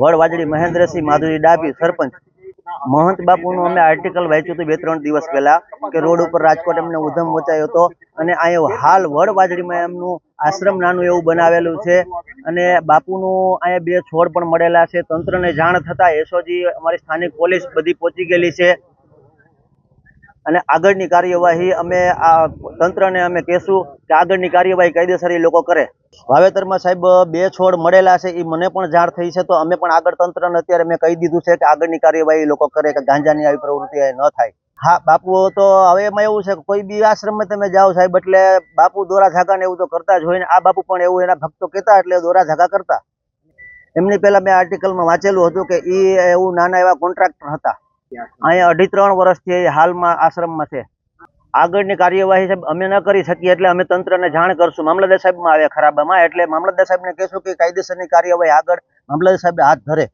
વડવાજડી મહેન્દ્રસિંહ માધુરી ડાભી સરપંચ. મહંત બાપુનું અમે આર્ટિકલ વાંચ્યું હતું બે ત્રણ દિવસ પહેલા કે રોડ ઉપર રાજકોટ એમને ઉધમ મચાયો હતો અને અહીંયા હાલ વડવાજડીમાં એમનું આશ્રમ નાનું એવું બનાવેલું છે અને બાપુનું અહીંયા બે છોડ પણ મળેલા છે. તંત્રને જાણ થતાં એસઓજી અમારી સ્થાનિક પોલીસ બધી પહોંચી ગયેલી છે. અને આગળની કાર્યવાહી અમે આ તંત્રને અમે કહેશું કે આગળની કાર્યવાહી કાયદેસર એ લોકો કરે. વાવેતરમાં સાહેબ, બે છોડ મળેલા છે એ મને પણ જાણ થઈ છે, તો અમે પણ આગળ તંત્રને અત્યારે મેં કહી દીધું છે કે આગળની કાર્યવાહી લોકો કરે કે ગાંજાની આવી પ્રવૃત્તિ ન થાય. હા, બાપુ, તો હવે એમાં એવું છે કોઈ બી આશ્રમમાં તમે જાઓ સાહેબ, એટલે બાપુ દોરા ઝાકા ને એવું તો કરતા જ હોય ને આ બાપુ પણ એવું એના ભક્તો કહેતા એટલે દોરા ઝાકા કરતા. એમની પહેલા મેં આર્ટિકલમાં વાંચેલું હતું કે એ એવું નાના એવા કોન્ટ્રાક્ટર હતા. અહીંયા અઢી ત્રણ વર્ષથી હાલમાં આશ્રમમાં છે. આગળની કાર્યવાહી સાહેબ અમે ન કરી શકીએ એટલે અમે તંત્રને જાણ કરશું. મામલતદાર સાહેબમાં આવે ખરાબામાં, એટલે મામલતદાર સાહેબને કહેશું કે કાયદેસરની કાર્યવાહી આગળ. મામલતદાર સાહેબ હાથ ધરે.